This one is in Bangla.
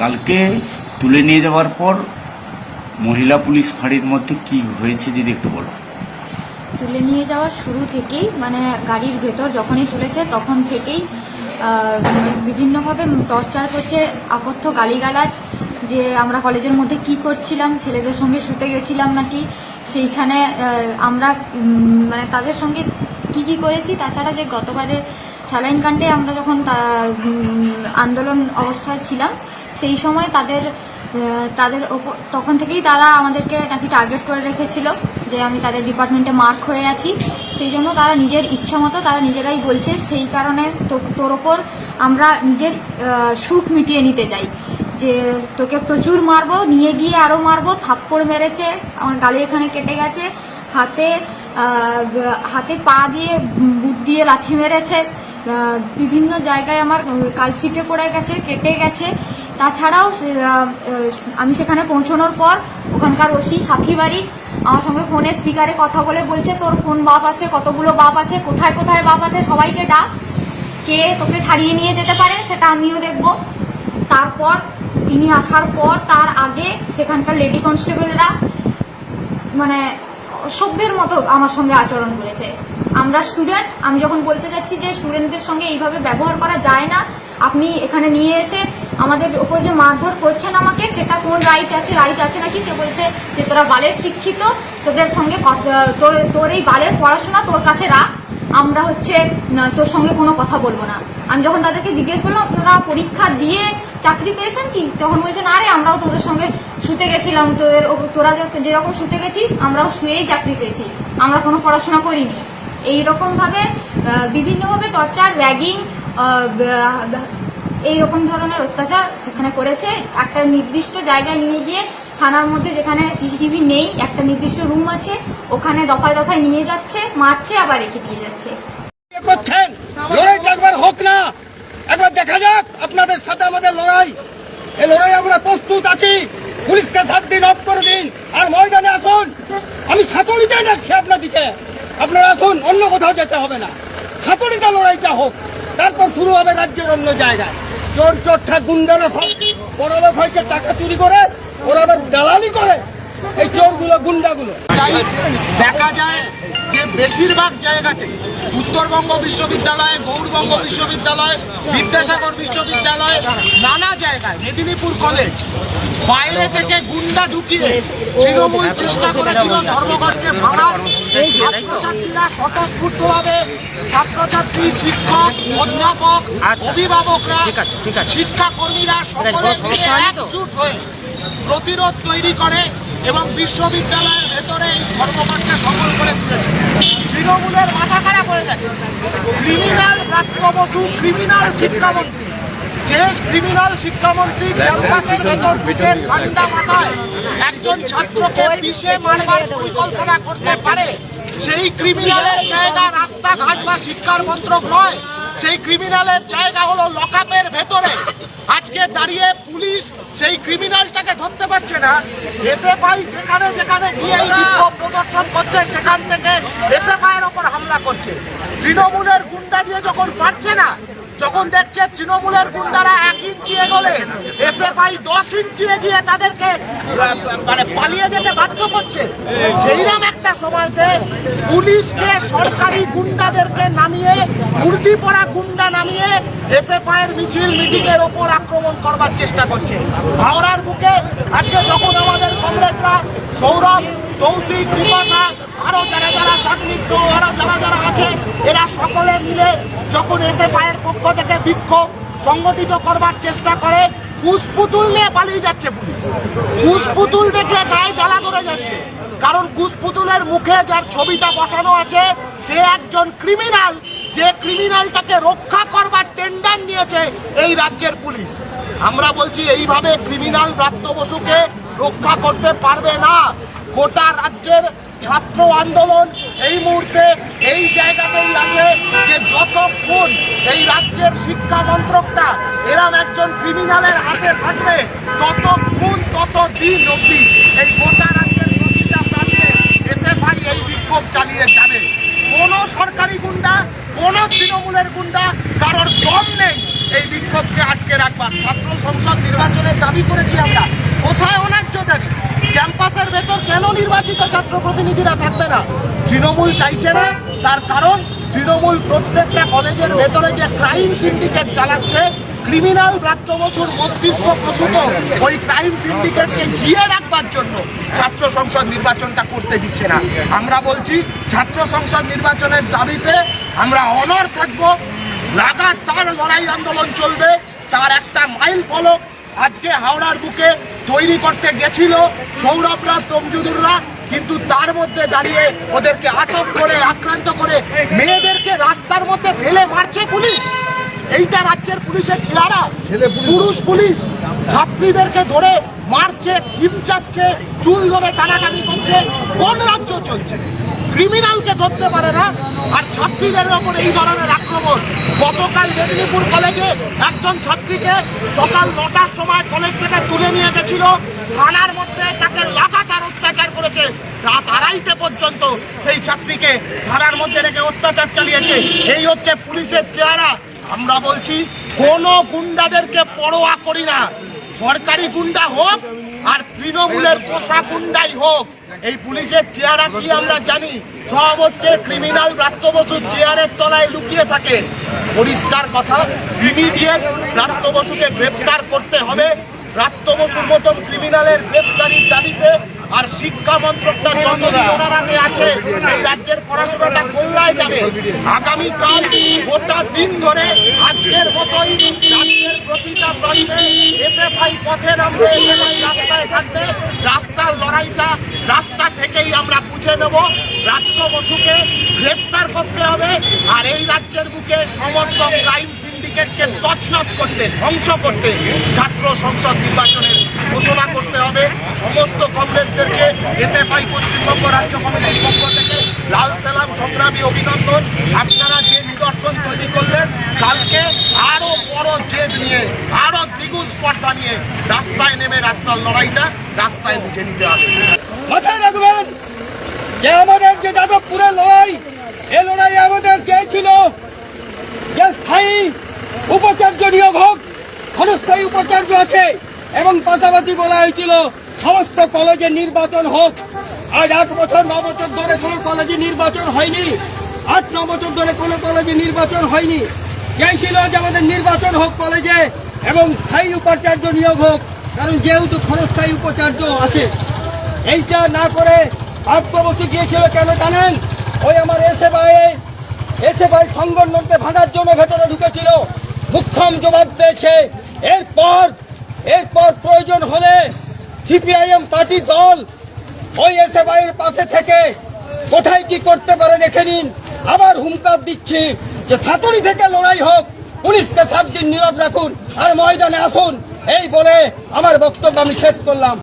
কালকে তুলে নিয়ে যাওয়ার পর মহিলা পুলিশ ফাঁড়ির মধ্যে কি হয়েছে যদি একটু বলো। তুলে নিয়ে যাওয়ার শুরু থেকেই মানে গাড়ির ভেতর যখনই তুলেছে তখন থেকেই বিভিন্নভাবে টর্চার করছে আপত্য গালিগালাজ, যে আমরা কলেজের মধ্যে কি করছিলাম, ছেলেদের সঙ্গে শুতে গেছিলাম নাকি, সেইখানে আমরা মানে তাদের সঙ্গে কি কি করেছি, তাছাড়া যে গতবারে স্যালাইন কাণ্ডে আমরা যখন আন্দোলন অবস্থায় ছিলাম সেই সময় তাদের তাদের ওপর, তখন থেকেই তারা আমাদেরকে নাকি টার্গেট করে রেখেছিল যে আমি তাদের ডিপার্টমেন্টে মার্ক হয়ে আছি। সেই জন্য তারা নিজের ইচ্ছা মতো, তারা নিজেরাই বলছে সেই কারণে তোর ওপর আমরা নিজের সুখ মিটিয়ে নিতে চাই। যে তোকে প্রচুর মারবো, নিয়ে গিয়ে আরও মারবো, থাপ্পড় মেরেছে, আমার গালে এখানে কেটে গেছে, হাতে হাতে পা দিয়ে বুট দিয়ে লাথি মেরেছে বিভিন্ন জায়গায় আমার কালশিটে পড়ে গেছে, কেটে গেছে তাছাড়াও আমি সেখানে পৌঁছানোর পর ওখানকার ওসি সাথী বাড়ি আমার সঙ্গে ফোনে স্পিকারে কথা বলে বলছে, তোর কোন বাপ আছে? কতগুলো বাপ আছে? কোথায় কোথায় বাপ আছে? সবাইকে ডাক। কে তোকে ছাড়িয়ে নিয়ে যেতে পারে সেটা আমিও দেখব। তারপর তিনি আসার পর তার আগে সেখানকার লেডি কনস্টেবলরা মানে সভ্যের মতো আমার সঙ্গে আচরণ করেছে। আমরা স্টুডেন্ট, আমি যখন বলতে যাচ্ছি যে স্টুডেন্টদের সঙ্গে এইভাবে ব্যবহার করা যায় না, আপনি এখানে নিয়ে এসে আমাদের ওপর যে মারধর করছেন আমাকে, সেটা কোন রাইট আছে রাইট আছে নাকি? সে বলছে যে তোরা বালের শিক্ষিত, তোদের সঙ্গে তোর- এই বালের পড়াশোনা তোর কাছে রাখ। আমরা হচ্ছে তোর সঙ্গে কোনো কথা বলব না। আমি যখন তাদেরকে জিজ্ঞেস করলাম, আপনারা পরীক্ষা দিয়ে চাকরি পেয়েছেন কি? তখন বলছেন আরে আমরাও তোদের সঙ্গে শুতে গেছিলাম। তোদের তোরা যেরকম শুতে গেছিস, আমরাও শুয়েই চাকরি পেয়েছি। আমরা কোনো পড়াশোনা করিনি। এইরকম ভাবে বিভিন্নভাবে টর্চার, র্যাগিং এইরকম ধরনের অত্যাচার সেখানে করেছে। একটা নির্দিষ্ট জায়গায় নিয়ে গিয়ে থানার মধ্যে যেখানে সিসিটিভি নেই, একটা নির্দিষ্ট রুম আছে, ওখানে দফায় দফায় নিয়ে যাচ্ছে, মারছে, আবার রেখে দিয়ে যাচ্ছে। করছেন? লড়াইটা একবার হোক না। একবার দেখা যাক আপনাদের সাথে আমাদের লড়াই। এই লড়াই আমরা প্রস্তুত আছি। পুলিশকে সাত দিন অফ করে দিন। আর ময়দানে আসুন। আমি সাতড়িতে যাচ্ছি আপনাদিকে। আপনারা আসুন, অন্য কোথাও যেতে হবে না। সাতড়িতে লড়াইটা হোক। তারপর শুরু হবে রাজ্যের অন্য জায়গায়। চোর চোরটা গুন্ডারা সব বড়লোক হয়েছে, টাকা চুরি করে, ওরা আবার দালালি করে। এই চোরগুলো, গুন্ডাগুলো। দেখা যায় যে বেশিরভাগ জায়গাতে উত্তরবঙ্গ বিশ্ববিদ্যালয় গৌরবঙ্গ বিশ্ববিদ্যালয়, বিদ্যাসাগর বিশ্ববিদ্যালয়, নানা জায়গায়, মেদিনীপুর কলেজ, বাইরে থেকে গুন্ডা ঢুকিয়ে তৃণমূল চেষ্টা করেছিল ধর্মঘটকে ভাঙার। ছাত্রছাত্রীরা স্বতঃস্ফূর্ত স্বতঃস্ফূর্তভাবে ছাত্রছাত্রী শিক্ষক অধ্যাপক অভিভাবকরা শিক্ষাকর্মীরা সকলে মিলে একজুট হয়ে প্রতিরোধ তৈরি করে এবং বিশ্ববিদ্যালয়ের ভেতরে এই ধর্মঘটকে সফল করে তুলেছে। তৃণমূলের মাথা খারাপ হয়ে গেছে। ক্রিমিনাল ব্রাত্য বসু ক্রিমিনাল শিক্ষামন্ত্রী। যে ক্রিমিনাল শিক্ষামন্ত্রী ক্যাম্পাসের ভেতর ঢুকে ঠান্ডা মাথায় একজন ছাত্রকে পিষে মারবার পরিকল্পনা করতে পারে। সেই ক্রিমিনালের জায়গা রাস্তাঘাট বা শিক্ষার মন্ত্রক নয়। সেই ক্রিমিনালের জায়গা হলো লকআপের ভেতরে। আজকে দাঁড়িয়ে পুলিশ সেই ক্রিমিনালটাকে ধরতে পারছে না। এসএফআই যেখানে যেখানে গিয়ে বিক্ষোভ প্রদর্শন করছে সেখান থেকে এসএফআই এর ওপর হামলা করছে। তৃণমূলের গুন্ডা দিয়ে যখন পারছে না যখন দেখছে তৃণমূলের গুন্ডারা এক ইঞ্চি এগোলে, এসএফআই দশ ইঞ্চি এগিয়ে তাদেরকে মানে পালিয়ে যেতে বাধ্য করছে সেইরকম একটা সময়তে পুলিশকে, সরকারি গুন্ডাদেরকে নামিয়ে উর্দি পরা গুন্ডা নামিয়ে এসএফআই এর মিছিল মিটিং এর ওপর আক্রমণ করবার চেষ্টা করছে। হাওড়ার বুকে আজকে যখন আমাদের কমরেডরা, সৌরভ তৌসিক বিপাশা আরও যারা যারা সাংনিক সহ যারা যারা আছে, এরা সকলে মিলে যখন এসে পায়ের পক্ষ থেকে বিক্ষোভ সংগঠিত করবার চেষ্টা করে কুশপুতুল নিয়ে পালিয়ে যাচ্ছে পুলিশ। কুশপুতুল দেখলে গায়ে জ্বালা ধরে যাচ্ছে। কারণ কুশপুতুলের মুখে যার ছবিটা বসানো আছে, সে একজন ক্রিমিনাল যে ক্রিমিনালটাকে রক্ষা করবার টেন্ডার নিয়েছে এই রাজ্যের পুলিশ। আমরা বলছি, এইভাবে ক্রিমিনাল ব্রাত্য বসুকে রক্ষা করতে পারবে না। গোটা রাজ্যের ছাত্র আন্দোলন এই মুহূর্তে এই জায়গাতেই আছে যে যতক্ষণ এই রাজ্যের শিক্ষা মন্ত্রকটা এরম একজন ক্রিমিনালের হাতে থাকবে, ততক্ষণ তত দিন অবধি এই গোটা রাজ্যের প্রতিটা প্রান্তে এসএফআই এই বিক্ষোভ চালিয়ে যাবে। কোনো সরকারি গুন্ডা, কোনো তৃণমূলের গুন্ডা কারোর দম নেই এই বিক্ষোভকে আটকে রাখবার। ছাত্র সংসদ নির্বাচনের দাবি করেছি আমরা কোথায় অন্যায্য দাবি ক্যাম্পাসের ভেতর কেন নির্বাচিত ছাত্র প্রতিনিধিরা থাকবে না? তৃণমূল চাইছে না, তার কারণ তৃণমূল প্রত্যেকটা কলেজের ভেতরে যে ক্রাইম সিন্ডিকেট চালাচ্ছে ক্রিমিনাল ব্রাত্য বসুর মস্তিষ্ক প্রসূত, ওই ক্রাইম সিন্ডিকেটকে জিয়ে রাখবার জন্য ছাত্র সংসদ নির্বাচনটা করতে দিচ্ছে না। আমরা বলছি, ছাত্র সংসদ নির্বাচনের দাবিতে আমরা অনর থাকব, লাগাতার লড়াই আন্দোলন চলবে, তার একটা মাইল ফলক আজকে হাওড়ার বুকে তৈরি করতে গেছিল সৌরভরা তমজুদুররা কিন্তু তার মধ্যে দাঁড়িয়ে ওদেরকে আটক করে আক্রান্ত করে মেয়েদেরকে রাস্তার মধ্যে ফেলে মারছে পুলিশ। এইটা রাজ্যের পুলিশের চেহারা। পুরুষ পুলিশ ছাত্রীদেরকে ধরে মারছে হিমচাচ্ছে চুল ধরে টানাটানি করছে কোন রাজ্য চলছে? ক্রিমিনালকে ধরতে পারে না আর ছাত্রীদের ওপর এই ধরনের আক্রমণ। গতকাল মেদিনীপুর কলেজে একজন ছাত্রীকে সকাল নটার সময় কলেজ থেকে তুলে নিয়ে গেছিল। থানার মধ্যে তাকে লাগাতার অত্যাচার করেছে। রাত আড়াইটে পর্যন্ত সেই ছাত্রীকে থানার মধ্যে রেখে অত্যাচার চালিয়েছে। এই হচ্ছে পুলিশের চেহারা। আমরা বলছি, কোনো গুন্ডাদেরকে পরোয়া করি না। সরকারি গুন্ডা হোক আর তৃণমূলের পোষা গুন্ডাই হোক। এই পুলিশের চেহারা কি আমরা জানি? সব হচ্ছে ক্রিমিনাল ব্রাত্য চেয়ারের তলায় লুকিয়ে থাকে। পরিষ্কার কথা ইমিডিয়েট ব্রাত্য বসুকে গ্রেপ্তার করতে হবে। ব্রাত্য বসুর মতন ক্রিমিনালের গ্রেপ্তারির দাবিতে আর শিক্ষা মন্ত্রকটা যতদিন আছে, এই রাজ্যের পড়াশোনাটা কল্যায় যাবে। আগামীকাল গোটা দিন ধরে আজকের মতোই রাজ্যের প্রতিটা প্রান্তে এসএফআই পথে নামবে এসএফআই রাস্তায় থাকবে। রাস্তার লড়াইটা রাস্তা থেকেই আমরা বুঝে নেব। রাজ্য বসুকে গ্রেপ্তার করতে হবে আর এই রাজ্যের বুকে সমস্ত ক্রাইম সিন্ডিকেটকে তছনছ করতে, ধ্বংস করতে ছাত্র সংসদ নির্বাচনের ঘোষণা করতে হবে। সমস্ত কংগ্রেসদেরকে এসএফআই, পশ্চিমবঙ্গ রাজ্য কমিটির পক্ষ থেকে লাল সালাম, সংগ্রামী অভিনন্দন। আপনারা যে নিদর্শন তৈরি করলেন। কালকে আরও বড় জেদ নিয়ে, আরও দ্বিগুণ স্পর্ধা নিয়ে রাস্তায় নেমে রাস্তার লড়াইটা রাস্তায় বুঝে নিতে হবে। মাথায় রাখবেন যে আমাদের যে যাদবপুরের লড়াই এই লড়াই আমাদের যে স্থায়ী উপাচার্য নিয়োগ হোক, ক্ষণস্থায়ী উপাচার্য আছে, এবং পাশাপাশি বলা হয়েছিল সমস্ত কলেজে নির্বাচন হোক। আজ আট বছর, ন বছর ধরে কোনো কলেজে নির্বাচন হয়নি। আট ন বছর ধরে কোনো কলেজে নির্বাচন হয়নি। চেয়েছিল যে আমাদের নির্বাচন হোক কলেজে এবং স্থায়ী উপাচার্য নিয়োগ হোক, কারণ যেহেতু ক্ষণস্থায়ী উপাচার্য আছে। এইটা না করে ভাগ্যবতী গিয়েছিল কেন জানেন? ওই আমার এসে ভাই এসে ভাই সংগঠনকে ভাঙার জন্য ভেতরে ঢুকেছিল। মুখ্যম জবাব পেয়েছে এরপর এরপর প্রয়োজন হলে সিপিআইএম পার্টি দল ওই এসে ভাইয়ের পাশে থেকে কোথায় কি করতে পারে দেখে নিন। আবার হুমকার দিচ্ছি যে ছাতুরি থেকে লড়াই হোক, পুলিশকে সাত দিন নীরব রাখুন আর ময়দানে আসুন। এই বলে আমার বক্তব্য আমি শেষ করলাম।